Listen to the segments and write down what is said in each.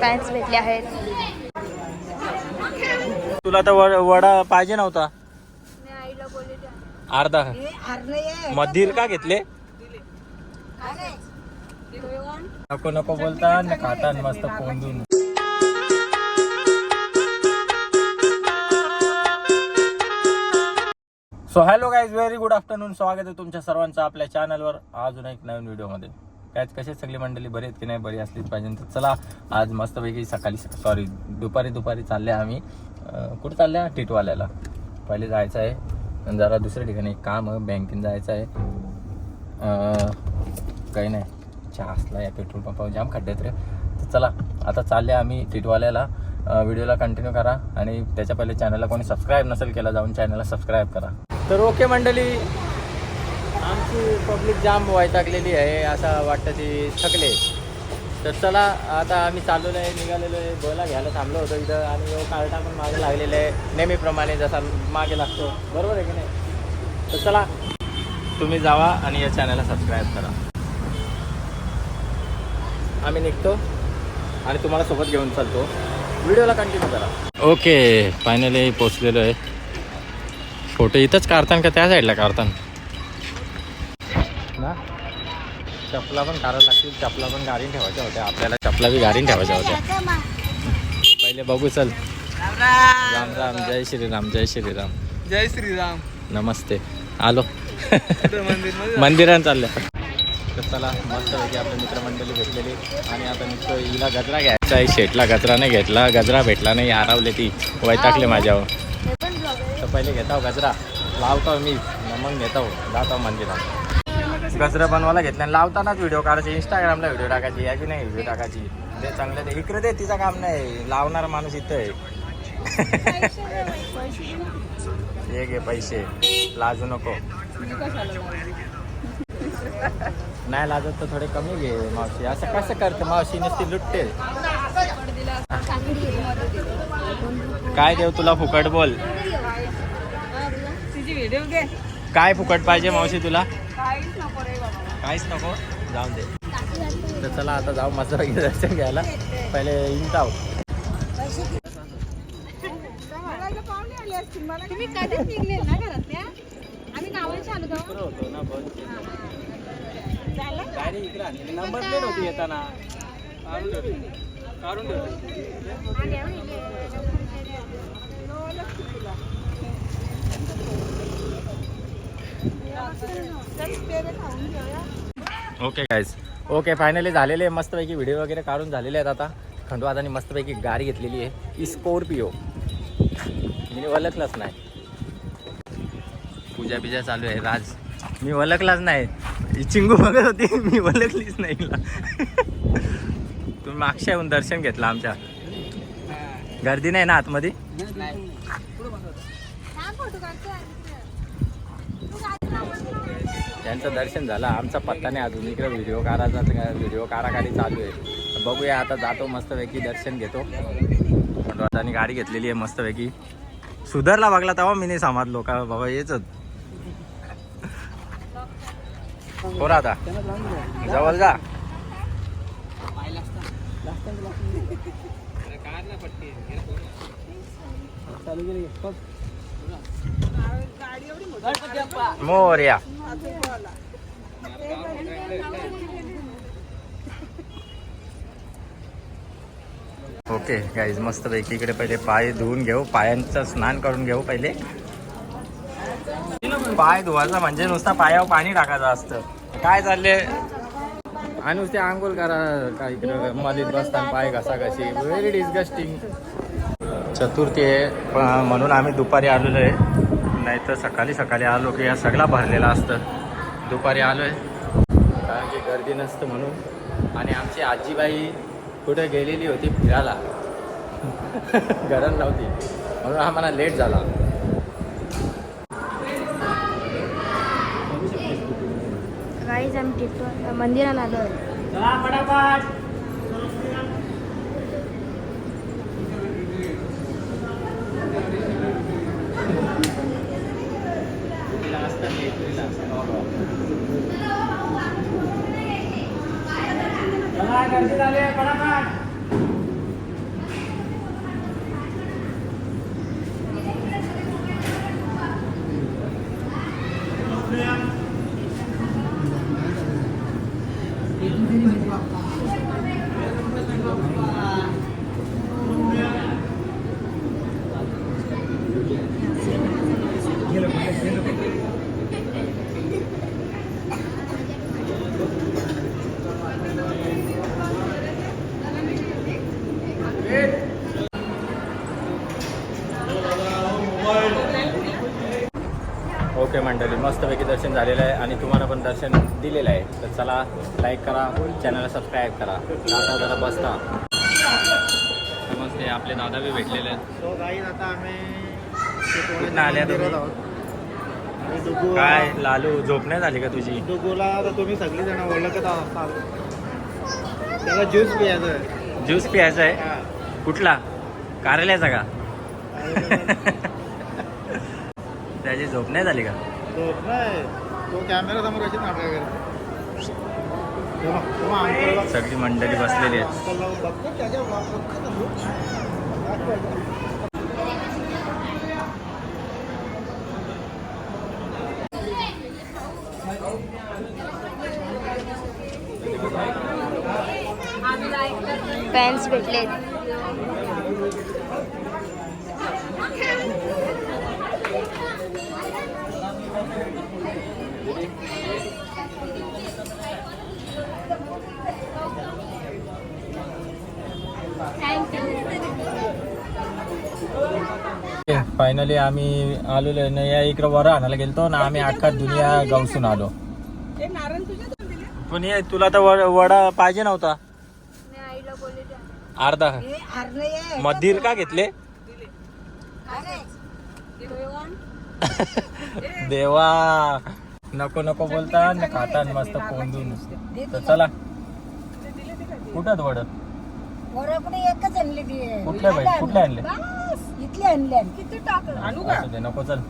Bags भेटले आहेत. तुला तर वडा पाहिजे नव्हता. अर्धा. मधीर का घेतले? नको नको बोलता. न खाता मस्त मस्त कोंडून so hello guys very good afternoon स्वागत आहे तुमच्या सर्वांचं आपल्या चॅनलवर अजून एक नवीन व्हिडिओमध्ये काय कसे सगळी मंडळी? बरी आहेत की नाही? बरी असलीच पाहिजे. तर चला आज मस्तपैकी सकाळी सॉरी दुपारी दुपारी चालले आम्ही. कुठं चालले? टिटवाल्याला. पहिले जायचं आहे. जरा दुसऱ्या ठिकाणी एक काम आहे बँकेत जायचं आहे. काही नाही. चहा असला या पेट्रोल पंपावर. जाम खड्ड्यात रे. तर चला आता चालले आम्ही टिटवाल्याला. व्हिडिओला कंटिन्यू करा. आणि त्याच्या पहिले चॅनलला कोणी सबस्क्राईब नसेल केला जाऊन चॅनलला सबस्क्राईब करा. तर ओके मंडळी आमची पब्लिक जाम वैतागलेली आहे असं वाटतं ती थकले. तर चला आता आम्ही चाललेलो आहे निघालेलो आहे बोला घ्यायला थांबलो होतो इथं. आणि यो कार्टा पण मागे लागलेला आहे नेहमीप्रमाणे जसा मागे लागतो. बरोबर आहे की नाही? तर चला तुम्ही जावा आणि या चॅनलला सबस्क्राईब करा. आम्ही निघतो आणि तुम्हाला सोबत घेऊन चालतो. व्हिडिओला कंटिन्यू करा. ओके फायनली पोचलेलो आहे. फोटो इथंच काढतान का त्या साईडला काढतान? ना? चपला पण काढायला लागतील चपला पण गाडीन ठेवायच्या होत्या. आपल्याला चपला बी गाडीन ठेवायच्या होत्या. पहिले बघू चल. राम राम जय श्रीराम जय श्रीराम. जय श्रीराम. नमस्ते. आलो. मंदिर मंदिरात चाललं. तर चला मस्त पैकी आपल्या मित्रमंडळी भेटलेली. आणि आता निघतो हिला गजरा घ्यायचा आहे. शेटला गजरा नाही घेतला गजरा भेटला नाही आरावले ती. वैतागले माझ्यावर. पहिले घेताव गजरा. लावतो मी मग घेताव जातो मंदिरात. गजरा बनवायला घेतला आणि लावतानाच व्हिडिओ काढायचे. इंस्टाग्रामला व्हिडिओ टाकायची. याची नाही? व्हिडिओ टाकायची. ते चांगलं ते इकडे दे तिचं काम नाही. लावणारा माणूस इथं आहे. हे घे पैसे. लाजू नको. नाही लाजत तर थोडे कमी घे मावशी. असं कसं करते? मावशी नसती लुटते. काय देऊ तुला फुकट बोल. व्हिडिओ घे. काय फुकट पाहिजे मावशी तुला? काहीच नको रे बाबा. काहीच नको? जाऊ दे. तर चला आता जाऊ मस्त पैकी दर्शन घ्यायला. पहिले इंटाव. पाहुणे आले असतील मला तुम्ही कधीच निघले ना घरातल्या? आम्ही गावाला आलो तेव्हा. होतो ना बंद गाडी इकडे? आणली नंबर प्लेट होती येताना. काढून ठेवली. काढून ठेवली. ओके गाईज ओके फायनली झालेले आहे मस्तपैकी व्हिडिओ वगैरे काढून झालेले आहेत आता. खंडवादानी मस्तपैकी गाडी घेतलेली आहे. स्कॉर्पिओ मी ओळखलंच नाही. पूजा बिजा चालू आहे राज. मी ओळखलाच नाही. ही चिंगू बघत होती मी ओळखलीच नाही. तुम्ही मागच्या येऊन दर्शन घेतलं आमच्या. गर्दी नाही ना आतमध्ये? त्यांचं दर्शन झालं. आमचा पत्ता नाही अजून. इकडे व्हिडिओ काराचा व्हिडिओ काराकारी चालू आहे. बघूया आता जातो मस्तपैकी दर्शन घेतो. आणि गाडी घेतलेली आहे मस्तपैकी. सुधारला बघला तेव्हा मी नाही समजलो का बाबा येच हो आता जवळ जा. मोर्या. ओके गाईज मस्त पैकी इकडे पहिले पाय धुवून घेऊ. पायांचं स्नान करून घेऊ पहिले. पाय धुवायचा म्हणजे नुसता पायावर पाणी टाकायचं असतं. काय चालले आणि नुसते आंघोळ करा काय इकडे मधीत बसताना पाय घसा घशी. व्हेरी डिस्गस्टिंग चतुर्थी आहे म्हणून आम्ही दुपारी आलेलो आहे. नाही तर सकाळी सकाळी आलो की या सगळा भरलेला असतं. दुपारी आलो आहे कारण की गर्दी नसतं म्हणून. आणि आमची आजीबाई कुठे गेलेली होती फिरायला? गरज नव्हती. म्हणून आम्हाला लेट झाला. गाईज आम्ही टिटो मंदिराला आलो ओके मंडळी मस्तपैकी दर्शन झालेलं आहे आणि तुम्हाला पण दर्शन दिलेलं आहे. तर चला लाईक करा चॅनलला सबस्क्राईब करा. आता जरा बसता. नमस्ते आपले दादा बी भेटलेले आहेत. आल्या काय लालू झोपण्यात झाली का तुझी? डुगूला तुम्ही सगळी जण ओळखत त्याला ज्यूस आहे. ज्यूस प्यायचा आहे. कुठला? कार्यालयाचा का? त्याची झोप नाही झाली का? नाही तो कॅमेरा समोर नाटक करतो. सगळी मंडळी बसलेली तू. फॅन्स भेटलेत. फायनली आम्ही आलेलो ना या इकडं वर आणायला गेलतो ना आम्ही अख्खा दुनिया गावसून आलो. पण हे तुला तर वडा पाहिजे नव्हता. मी आईला बोलले अर्धा. मधीर का घेतले? देवा. नको नको बोलता. न खाता न मस्त कोंडून तर चला. कुठं वड? वराकडे एकच आणली आणले इथले आणले किती टाकलं आणू का? असू दे नको चल.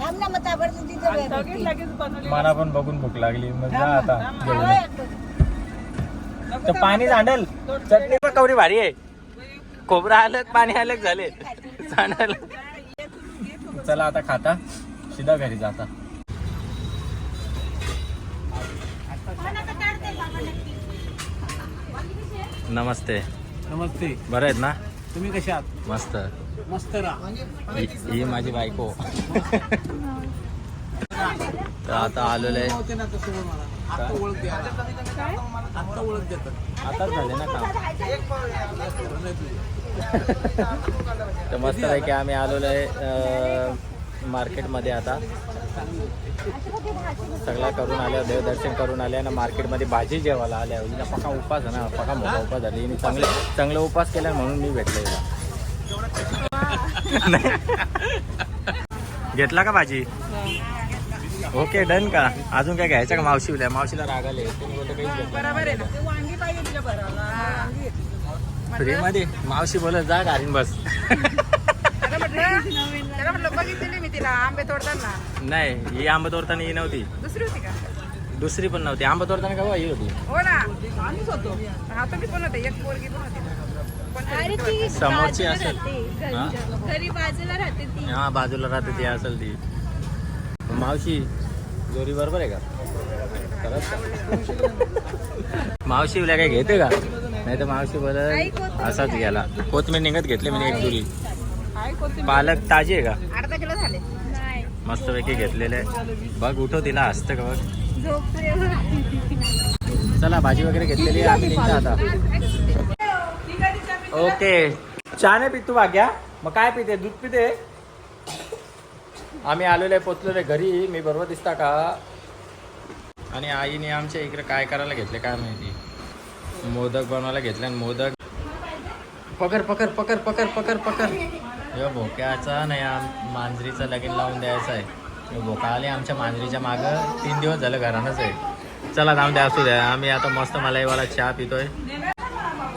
थांब ना मग ताबडतोब तिथं लगेच भेटते. लगेच बनवले मला पण बघून भूक लागली. मग जा आता जेवण. होय, नको तर पाणी सांडल चटणी पण कवरी भारी आहे. खोबरं आलं पाणी आलं झाले. सांडल चला आता खाता. सीधा घरी जाता नमस्ते. नमस्ते. बरं आहेत ना? तुम्ही कशा आहात? मस्त. मस्त राहा ही माझी बायको. तर आता आलेलो आहे आताच झाले ना काम. तर मस्त आहे की आम्ही आलेलो आहे मार्केटमध्ये आता. सगळा करून आल्या देवदर्शन करून आल्या ना मार्केटमध्ये भाजी जेवायला आल्या. हिला पका उपास आहे ना पका मोठा उपास झाली हिने चांगले चांगले उपास केला म्हणून मी भेटलो हिला. घेतला का भाजी? ओके डन का? अजून काय घ्यायचं का? मावशीला मावशीला रागाले. फ्री मध्ये मावशी बोलत जा गाडीन बस. नाही ही आंबा तोडताना ही नव्हती. दुसरी होती का? दुसरी पण नव्हती. आंबा तोडताना का ही होती? हो ना. आम्हीच होतो. हा तुम्ही पण होते. एक पोरगी पण होती. अरे ती समोरची बाजूला असेल. राहते हा? घरी- बाजूला राहते ती. हा बाजूला राहते ती असेल ती. मावशी जोरी बरोबर आहे का? खरंच? मावशी उल्या काय घेते का? नाही तर मावशी बोलत असाच गेला कोथमीर निघत घेतली म्हणजे एक दुरी पालक ताजी आहे का? अर्धा किलो झाले. नाही. मस्तपैकी घेतलेले आहे. बघ उठव तिला असतं का बघ. झोपते. चला भाजी वगैरे घेतलेली आहे. आम्ही निघतो आता. ओके. चहा नाही पित तू भाग्या मग काय पिते? दूध पिते? आम्ही आलेलो आहे पोचलेलो आहे घरी. मी बरोबर दिसता का? आणि आईने आमच्या इकडे काय करायला घेतले काय माहिती? मोदक बनवायला घेतले आणि मोदक पकड पकर पकर पकर पकर पकर हे भोक्याचा नाही आम मांजरीचं लगीन लावून द्यायचं आहे. भोका आले आमच्या मांजरीच्या मागं. तीन दिवस झालं घरानंच आहे. चला जाऊन द्या असू द्या. आम्ही आता मस्त मलाईवाला चहा पितोय.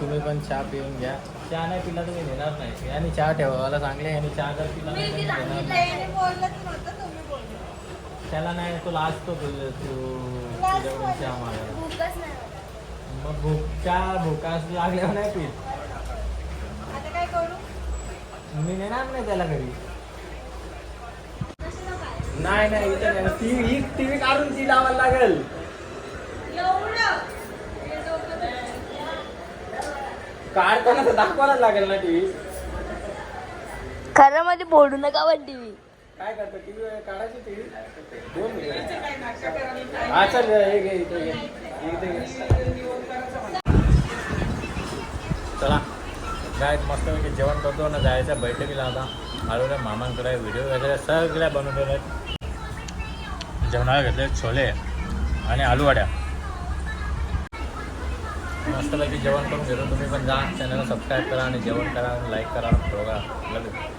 तुम्ही पण चहा पिऊन घ्या. चहा नाही पिला तुम्ही नेणार नाही. आणि चहा ठेवायला सांगले आणि चहा जर पिला नाही. तर नाही. त्याला नाही तो लास्ट तो बोललो तू तुझ्याकडून चहा मागायला. भूकच नाही मग भूक चहा भूका लागल्यावर नाही पीत. आता काय करू? मी नेणार नाही त्याला घरी. नाही नाही इथं नाही. ती ही टीव्ही काढून ती लावायला लागेल. काढताना तर दाखवायला लागेल ना टीव्ही. खरं मध्ये बोलू नका पण टीव्ही. काय करतो? टीव्ही काढायची टीव्ही? दोन मिनिट. हा चल हे घे इथे घे. इथे घे. चला. काय मस्तपैकी जेवण करतो ना जायचं बैठकीला आता. आलो मामांकडे व्हिडिओ वगैरे सगळ्या बनवलेल्या आहेत. जेवणाला घेतले छोले आणि आलू वड्या मस्तपैकी जेवण करून घेतो. तुम्ही पण जा. चॅनलला सबस्क्राईब करा आणि जेवण करा लाईक करा. बघा. लगेच